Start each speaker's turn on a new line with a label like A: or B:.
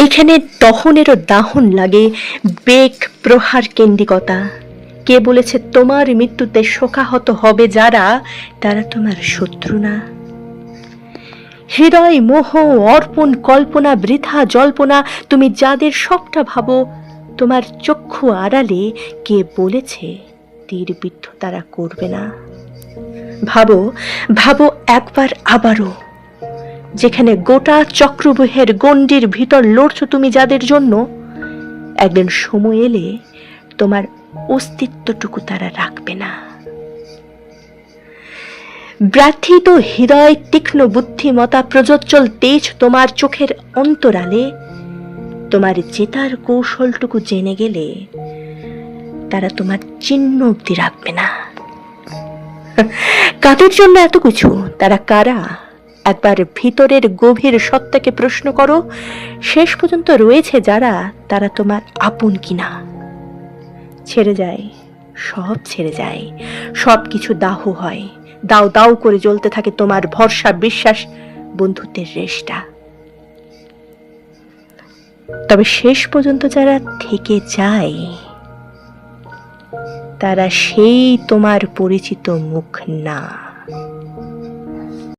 A: এইখানে দহনেরও দাহন লাগে। বেগ প্রহার কেন্দ্রিকতা। কে বলেছে তোমার মৃত্যুতে শোকাহত হবে যারা, তারা তোমার শত্রু না। হৃদয়, মোহ, অর্পণ, কল্পনা, বৃথা, জল্পনা, তুমি যাদের সবটা ভাবো, তোমার চক্ষু আড়ালে কে বলেছে তীর বিদ্ধ তারা করবে না। ভাবো ভাবো একবার আবারও। যেখানে গোটা চক্রবুহের গণ্ডির ভিতর লড়ছো তুমি যাদের জন্য, একদিন সময় এলে তোমার অস্তিত্বটুকু তারা রাখবে না। ব্রাথিত হৃদয় তীক্ষ্ণ বুদ্ধিমতা প্রজ্জ্বল তেজ তোমার চোখের অন্তরালে, তোমার জেতার কৌশলটুকু জেনে গেলে তারা তোমার চিহ্ন অব্দি রাখবে না। কাদের জন্য এত কিছু? তারা কারা? একবার ভিতরের গভীর সত্তাকে প্রশ্ন করো, শেষ পর্যন্ত রয়েছে যারা, তারা তোমার আপন কিনা। ছেড়ে যায়, সব ছেড়ে যায়, সব কিছু দাহ হয়। দাও দাও করে জ্বলতে থাকে তোমার ভরসা, বিশ্বাস, বন্ধুত্বের রেশটা। তবে শেষ পর্যন্ত যারা থেকে যায়, তারা সেই তোমার পরিচিত মুখ না।